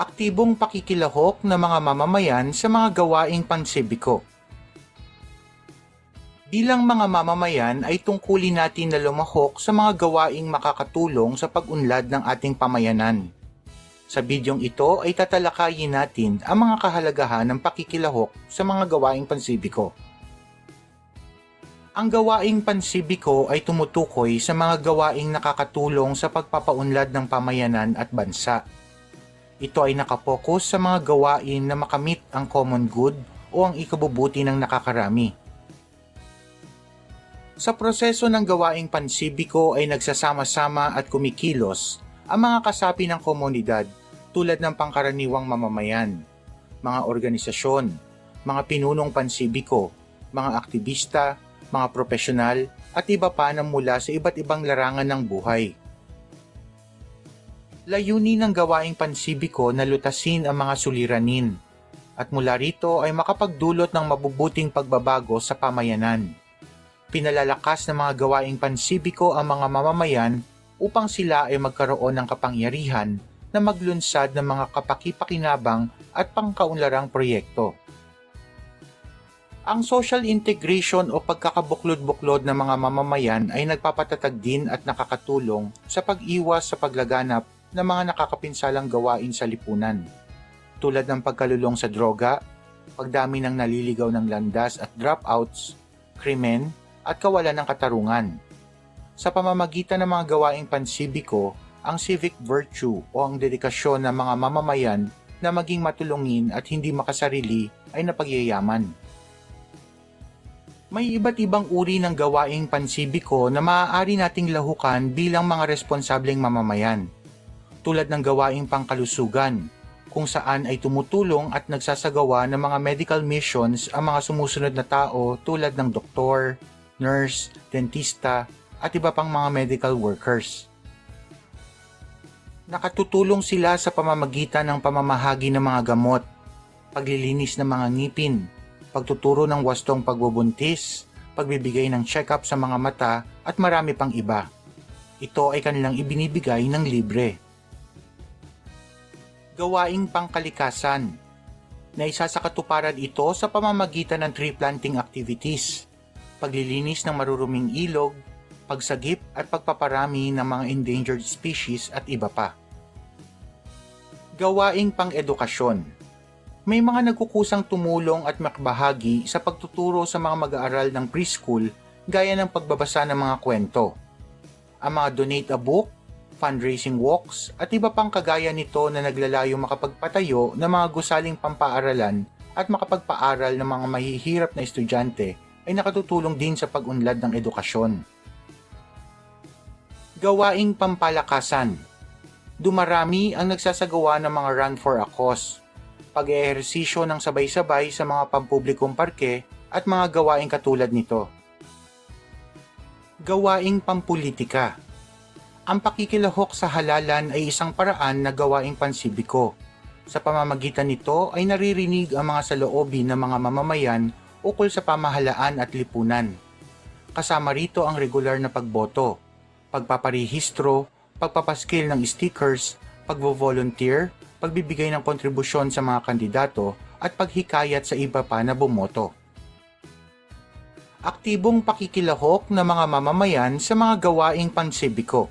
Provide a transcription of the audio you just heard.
aktibong pakikilahok ng mga mamamayan sa mga gawaing pansibiko. Bilang mga mamamayan ay tungkulin natin na lumahok sa mga gawaing makakatulong sa pag-unlad ng ating pamayanan. Sa bidyong ito ay tatalakayin natin ang mga kahalagahan ng pakikilahok sa mga gawaing pansibiko. Ang gawaing pansibiko ay tumutukoy sa mga gawaing nakakatulong sa pagpapaunlad ng pamayanan at bansa. Ito ay nakapokus sa mga gawain na makamit ang common good o ang ikabubuti ng nakakarami. Sa proseso ng gawaing pansibiko ay nagsasama-sama at kumikilos ang mga kasapi ng komunidad tulad ng pangkaraniwang mamamayan, mga organisasyon, mga pinunong pansibiko, mga aktivista, mga profesional at iba pa na mula sa iba't ibang larangan ng buhay. Layunin ng gawaing pansibiko na lutasin ang mga suliranin at mula rito ay makapagdulot ng mabubuting pagbabago sa pamayanan. Pinalalakas ng mga gawaing pansibiko ang mga mamamayan upang sila ay magkaroon ng kapangyarihan na maglunsad ng mga kapakipakinabang at pangkaunlarang proyekto. Ang social integration o pagkakabuklod-buklod ng mga mamamayan ay nagpapatatag din at nakakatulong sa pag-iwas sa paglaganap ng mga nakakapinsalang gawain sa lipunan, tulad ng pagkalulong sa droga, pagdami ng naliligaw ng landas at dropouts, krimen, at kawalan ng katarungan. Sa pamamagitan ng mga gawaing pansibiko, ang civic virtue o ang dedikasyon ng mga mamamayan na maging matulungin at hindi makasarili ay napagyayaman. May iba't ibang uri ng gawaing pansibiko na maaari nating lahukan bilang mga responsableng mamamayan. Tulad ng gawaing pangkalusugan, kung saan ay tumutulong at nagsasagawa ng mga medical missions ang mga sumusunod na tao tulad ng doktor, nurse, dentista, at iba pang mga medical workers. Nakatutulong sila sa pamamagitan ng pamamahagi ng mga gamot, paglilinis ng mga ngipin, pagtuturo ng wastong pagbubuntis, pagbibigay ng check-up sa mga mata at marami pang iba. Ito ay kanilang ibinibigay ng libre. Gawaing pangkalikasan na isa sa katuparan ito sa pamamagitan ng tree planting activities, paglilinis ng maruruming ilog, pagsagip at pagpaparami ng mga endangered species at iba pa. Gawaing pang-edukasyon may mga nagkukusang tumulong at makbahagi sa pagtuturo sa mga mag-aaral ng preschool gaya ng pagbabasa ng mga kwento. Ang mga donate a book, fundraising walks at iba pang kagaya nito na naglalayo makapagpatayo ng mga gusaling pampaaralan at makapagpaaral ng mga mahihirap na estudyante ay nakatutulong din sa pag-unlad ng edukasyon. Gawaing pampalakasan Dumarami ang nagsasagawa ng mga run for a cause pag-ehersisyo ng sabay-sabay sa mga pampublikong parke at mga gawaing katulad nito. Gawaing pampulitika Ang pakikilahok sa halalan ay isang paraan na gawaing pansibiko. Sa pamamagitan nito ay naririnig ang mga saloobin ng mga mamamayan ukol sa pamahalaan at lipunan. Kasama rito ang regular na pagboto, pagpaparehistro, pagpapaskil ng stickers, pagvo-volunteer, pagbibigay ng kontribusyon sa mga kandidato at paghikayat sa iba pa na bumoto. Aktibong pakikilahok ng mga mamamayan sa mga gawaing pansibiko.